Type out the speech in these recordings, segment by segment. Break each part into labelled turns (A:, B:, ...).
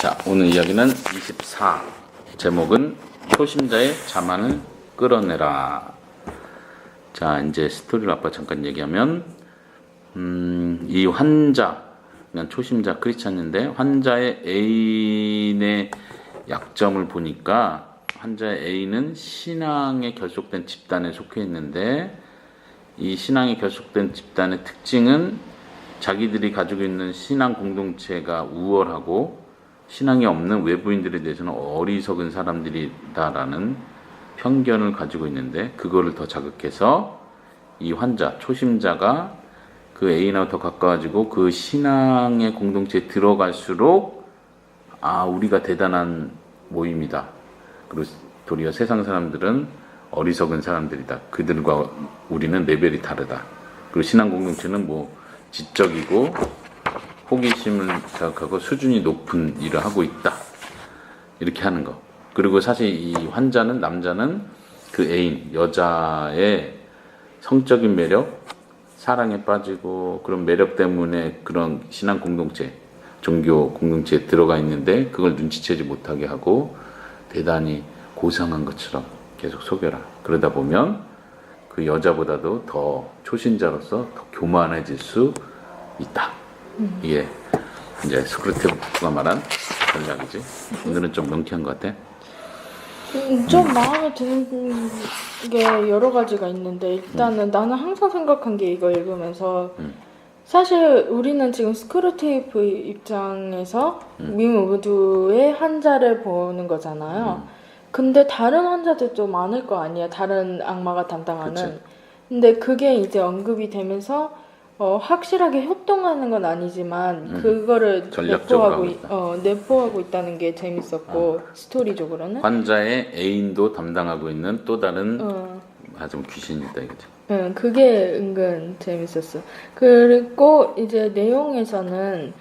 A: 자, 오늘 이야기는 24. 제목은 초심자의 자만을 끌어내라. 자, 이제 스토리를 아빠 잠깐 얘기하면, 음, 이 환자, 그냥 초심자 크리스찬인데, 환자의 애인의 약점을 보니까, 환자의 애인은 신앙에 결속된 집단에 속해 있는데, 이 신앙에 결속된 집단의 특징은 자기들이 가지고 있는 신앙 공동체가 우월하고 신앙이 없는 외부인들에 대해서는 어리석은 사람들이다라는 편견을 가지고 있는데 그거를 더 자극해서 이 환자 초심자가 그 애인하고 더 가까워지고 그 신앙의 공동체에 들어갈수록 아 우리가 대단한 모임이다. 그리고 도리어 세상 사람들은 어리석은 사람들이다. 그들과 우리는 레벨이 다르다. 그리고 신앙 공동체는 뭐 지적이고 호기심을 자극하고 수준이 높은 일을 하고 있다. 이렇게 하는 거. 그리고 사실 이 환자는 남자는 그 애인 여자의 성적인 매력, 사랑에 빠지고 그런 매력 때문에 그런 신앙 공동체, 종교 공동체에 들어가 있는데 그걸 눈치채지 못하게 하고 대단히 고상한 것처럼 계속 속여라. 그러다 보면 그 여자보다도 더 초신자로서 더 교만해질 수 있다. 이게 이제 소크라테스가 말한 전략이지. 오늘은 좀 명쾌한 것 같아.
B: 음, 좀 마음에 드는 게 여러 가지가 있는데 일단은 나는 항상 생각한 게 이거 읽으면서
A: 음.
B: 사실 우리는 지금 스크루테이프 입장에서 미모두의 환자를 보는 거잖아요. 근데 다른 환자들도 많을 거 아니야. 다른 악마가 담당하는.
A: 그치.
B: 근데 그게 이제 언급이 되면서 어, 확실하게 협동하는 건 아니지만
A: 음.
B: 그거를
A: 전략적으로
B: 내포하고
A: 하고
B: 있. 어, 내포하고 있다는 게 재밌었고 스토리적으로는.
A: 환자의 애인도 담당하고 있는 또 다른
B: 어.
A: 아좀 귀신이다 이거지.
B: 응, 그게 은근 재밌었어. 그리고 이제 내용에서는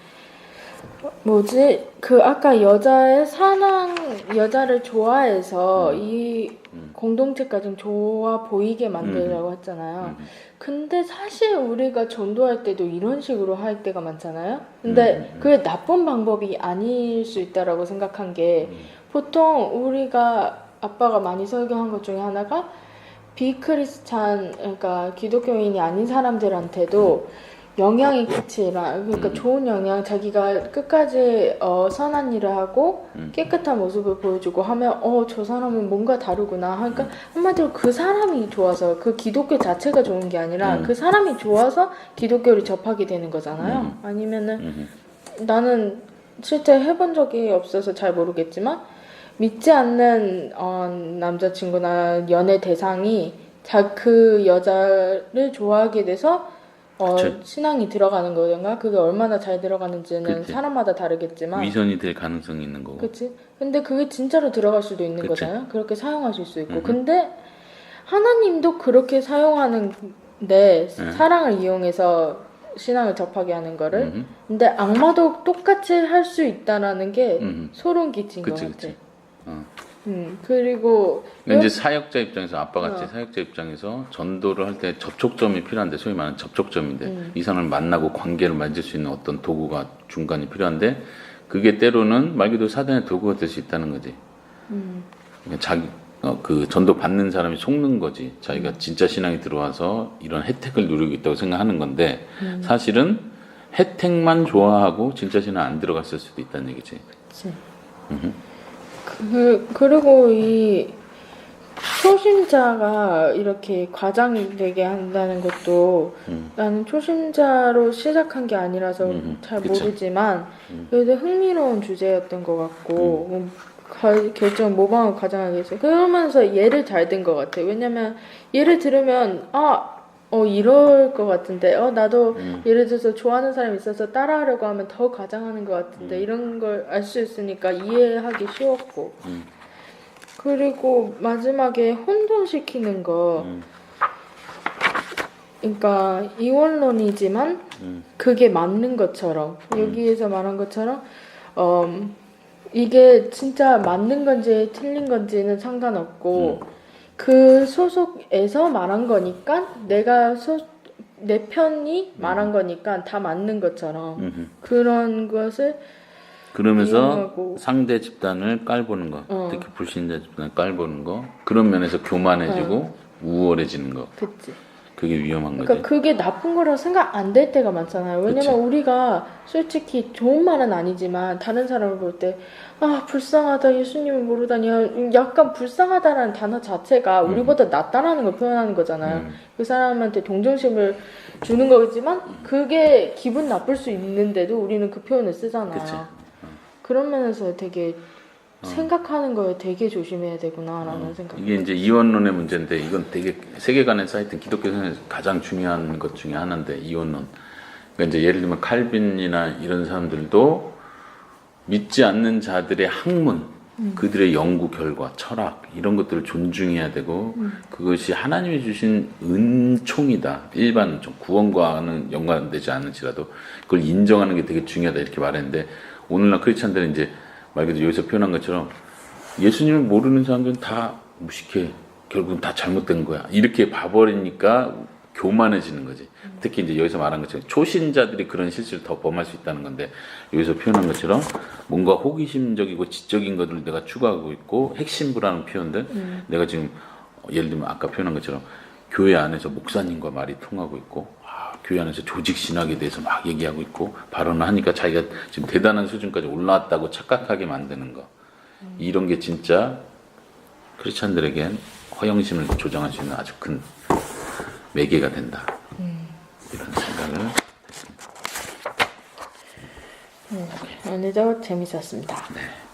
B: 뭐지? 그 아까 여자의 사랑 여자를 좋아해서 이
A: 음.
B: 공동체가 좀 좋아 보이게 만들려고 했잖아요.
A: 음.
B: 근데 사실 우리가 전도할 때도 이런 식으로 할 때가 많잖아요. 근데
A: 음.
B: 그게 나쁜 방법이 아닐 수 있다라고 생각한 게
A: 음.
B: 보통 우리가 아빠가 많이 설교한 것 중에 하나가 비크리스찬 그러니까 기독교인이 아닌 사람들한테도 영향이 끼치라 그러니까
A: 음.
B: 좋은 영향 자기가 끝까지 어, 선한 일을 하고
A: 음.
B: 깨끗한 모습을 보여주고 하면 어 저 사람은 뭔가 다르구나 그러니까
A: 음.
B: 한마디로 그 사람이 좋아서 그 기독교 자체가 좋은 게 아니라
A: 음.
B: 그 사람이 좋아서 기독교를 접하게 되는 거잖아요
A: 음.
B: 아니면은
A: 음.
B: 나는 실제 해본 적이 없어서 잘 모르겠지만 믿지 않는 어, 남자친구나 연애 대상이 자 그 여자를 좋아하게 돼서 어. 신앙이 들어가는 거든가 그게 얼마나 잘 들어가는지는
A: 그치.
B: 사람마다 다르겠지만
A: 위선이 될 가능성이 있는 거고.
B: 그치 근데 그게 진짜로 들어갈 수도 있는
A: 그치.
B: 거잖아요 그렇게 사용하실 수 있고
A: 음흠.
B: 근데 하나님도 그렇게 사용하는데
A: 음.
B: 사랑을 이용해서 신앙을 접하게 하는 거를
A: 음.
B: 근데 악마도 똑같이 할 수 있다라는 게
A: 음.
B: 소름 끼친
A: 그치
B: 것 같아.
A: 어.
B: 음 그리고
A: 근데 이제 사역자 입장에서 아빠 같이
B: 어.
A: 사역자 입장에서 전도를 할 때 접촉점이 필요한데 소위 말하는 접촉점인데
B: 음.
A: 이 사람을 만나고 관계를 맺을 수 있는 어떤 도구가 중간이 필요한데 그게 때로는 말 그대로 사단의 도구가 될 수 있다는 거지.
B: 음,
A: 그러니까 자기 어, 그 전도 받는 사람이 속는 거지. 자기가
B: 음.
A: 진짜 신앙이 들어와서 이런 혜택을 누리고 있다고 생각하는 건데
B: 음.
A: 사실은 혜택만 좋아하고 진짜 신앙 안 들어갔을 수도 있다는 얘기지.
B: 그치. 그 그리고 이 초심자가 이렇게 과장이 되게 한다는 것도
A: 음.
B: 나는 초심자로 시작한 게 아니라서
A: 음,
B: 잘
A: 그치.
B: 모르지만
A: 음.
B: 그래도 흥미로운 주제였던 것 같고 뭐 가- 결정 모방을 과장하게 했어요. 그러면서 예를 잘 든 것 같아. 왜냐면 예를 들으면 아, 어 이럴 것 같은데, 어 나도
A: 음.
B: 예를 들어서 좋아하는 사람이 있어서 따라하려고 하면 더 과장하는 것 같은데
A: 음.
B: 이런 걸 알 수 있으니까 이해하기 쉬웠고.
A: 음.
B: 그리고 마지막에 혼돈시키는 거,
A: 음.
B: 그러니까 이원론이지만
A: 음.
B: 그게 맞는 것처럼 여기에서 말한 것처럼 음, 이게 진짜 맞는 건지 틀린 건지는 상관없고 그 소속에서 말한 거니까 내가 소, 내 편이 말한 거니까 다 맞는 것처럼
A: 음.
B: 그런 것을
A: 그러면서
B: 이용하고.
A: 상대 집단을 깔보는 거,
B: 어.
A: 특히 불신자 집단을 깔보는 거, 그런 면에서 교만해지고 우월해지는 거,
B: 그치.
A: 그게 위험한 거지.
B: 그러니까 그게 나쁜 거라고 생각 안 될 때가 많잖아요. 왜냐면
A: 그치.
B: 우리가 솔직히 좋은 말은 아니지만 다른 사람을 볼 때 아 불쌍하다 예수님을 모르다니 약간 불쌍하다라는 단어 자체가 우리보다 낫다라는 걸 표현하는 거잖아요.
A: 음.
B: 그 사람한테 동정심을 주는 거지만 그게 기분 나쁠 수 있는데도 우리는 그 표현을 쓰잖아요.
A: 그치.
B: 그런 면에서 되게
A: 어.
B: 생각하는 거에 되게 조심해야 되구나라는 생각.
A: 이게 이제 이원론의 문제인데 이건 되게 세계관에서 하여튼 기독교 생활에서 가장 중요한 것 중에 하나인데 이원론. 그러니까 이제 예를 들면 칼빈이나 이런 사람들도 믿지 않는 자들의 학문, 그들의 연구 결과, 철학 이런 것들을 존중해야 되고 그것이 하나님이 주신 은총이다. 일반 은총, 구원과는 연관되지 않을지라도 그걸 인정하는 게 되게 중요하다 이렇게 말했는데 오늘날 크리스찬들은 이제 말 그대로 여기서 표현한 것처럼 예수님을 모르는 사람들은 다 무식해. 결국은 다 잘못된 거야. 이렇게 봐버리니까 교만해지는 거지. 특히 이제 여기서 말한 것처럼 초신자들이 그런 실수를 더 범할 수 있다는 건데 여기서 표현한 것처럼 뭔가 호기심적이고 지적인 것들을 내가 추구하고 있고 핵심 부라는 표현들 내가 지금 예를 들면 아까 표현한 것처럼 교회 안에서 목사님과 말이 통하고 있고 아, 교회 안에서 조직 신학에 대해서 막 얘기하고 있고 발언을 하니까 자기가 지금 대단한 수준까지 올라왔다고 착각하게 만드는 거 이런 게 진짜 크리스찬들에겐 허영심을 조정할 수 있는 아주 큰 매개가 된다. 이런 생각을
B: 오늘도 재밌었습니다.
A: 네.